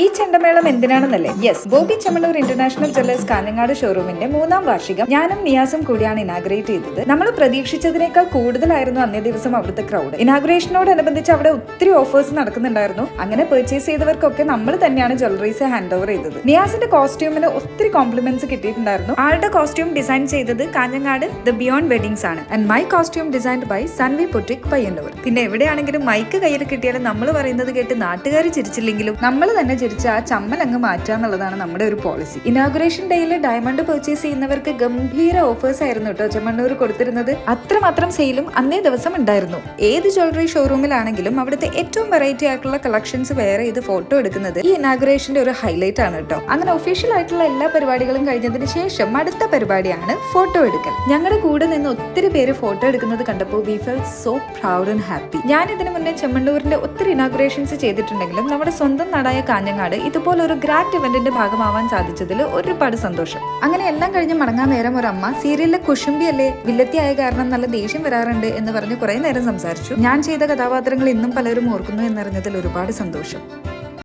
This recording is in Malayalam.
ഈ ചെണ്ടമേളം എന്തിനാണെന്നല്ലേ? Yes Bobby Chemmanur international jewellers Kanhangad ഷോറൂമിന്റെ മൂന്നാം വാർഷികം ഞാനും നിയാസും കൂടിയാണ് ഇനാഗ്രേറ്റ് ചെയ്തത്. നമ്മൾ പ്രതീക്ഷിച്ചതിനേക്കാൾ കൂടുതലായിരുന്നു അന്നേ ദിവസം അവിടുത്തെ ക്രൗഡ് ഇനാഗ്രേഷനോടനുബന്ധിച്ച് അവിടെ ഒത്തിരി ഓഫേഴ്സ് നടക്കുന്നുണ്ടായിരുന്നു. അങ്ങനെ പെർച്ചേസ് ചെയ്തവർക്കൊക്കെ നമ്മൾ തന്നെയാണ് ജ്വല്ലറീസ് ഹാൻഡ് ഓവർ ചെയ്തത്. നിയാസിന്റെ കോസ്റ്റ്യൂമിന് ഒത്തിരി കോംപ്ലിമെന്റ്സ് കിട്ടിയിട്ടുണ്ടായിരുന്നു. ആളുടെ കോസ്റ്റ്യൂം ഡിസൈൻ ചെയ്തത് കാഞ്ഞങ്ങാട് ദ ബിയോണ്ട് വെഡിങ്സ് ആണ്. And my costume designed by Sunvi boutique Payyanur പിന്നെ എവിടെയാണെങ്കിലും മൈക്ക് കയ്യിൽ കിട്ടിയാലും നമ്മൾ പറയുന്നത് കേട്ട് നാട്ടുകാർ ചിരിച്ചില്ലെങ്കിലും നമ്മൾ തന്നെ ചിരിച്ച് ആ ചമ്മൽ അങ്ങ് മാറ്റുക എന്നുള്ളതാണ് നമ്മുടെ ഒരു പോളിസി ഇനാഗുറേഷൻ ഡേയിൽ ഡയമണ്ട് പർച്ചേസ് ചെയ്യുന്നവർക്ക് ഗംഭീര ഓഫേഴ്സ് ആയിരുന്നു കേട്ടോ. ചെമ്മണ്ണൂർ കൊടുത്തിരുന്നത്. അത്രമാത്രം സെയിലും അന്നേ ദിവസം ഉണ്ടായിരുന്നു. ഏത് ജ്വല്ലറി ഷോറൂമിലാണെങ്കിലും അവിടുത്തെ ഏറ്റവും വെറൈറ്റി ആയിട്ടുള്ള കളക്ഷൻസ് വേറെ ഇത് ഫോട്ടോ എടുക്കുന്നത് ഈ ഇനാഗുറേഷന്റെ ഒരു ഹൈലൈറ്റ് ആണ് കേട്ടോ. അങ്ങനെ ഒഫീഷ്യൽ ആയിട്ടുള്ള എല്ലാ പരിപാടികളും കഴിഞ്ഞതിന് ശേഷം അടുത്ത പരിപാടിയാണ് ഫോട്ടോ എടുക്കൽ. ഞങ്ങളുടെ കൂടെ നിന്ന് ഒത്തിരി പേര് ഫോട്ടോ എടുക്കുന്നത് കണ്ടപ്പോൾ we felt so proud and happy ഞാൻ ഇതിനു മുന്നേ ചെമ്മണ്ണൂരിന്റെ ഒത്തിരി ഇനാഗുറേഷൻസ് ചെയ്തിട്ടുണ്ടെങ്കിലും നമ്മുടെ സ്വന്തം നാടായ കാഞ്ഞങ്ങാട് ഇതുപോലെ ഒരു ഗ്രാൻഡ് ഇവന്റിന്റെ ഭാഗമാവാൻ സാധിച്ചതിൽ ഒരുപാട് സന്തോഷം. അങ്ങനെ എല്ലാം കഴിഞ്ഞ് മടങ്ങാൻ നേരം ഒരു അമ്മ സീരിയലിലെ കുശുംബി അല്ലേ വില്ലത്തിയായ കാരണം നല്ല ദേഷ്യം വരാറുണ്ട് എന്ന് പറഞ്ഞ് കുറെ നേരം സംസാരിച്ചു. ഞാൻ ചെയ്ത കഥാപാത്രങ്ങൾ ഇന്നും പലരും ഓർക്കുന്നു എന്നറിഞ്ഞതിൽ ഒരുപാട് സന്തോഷം.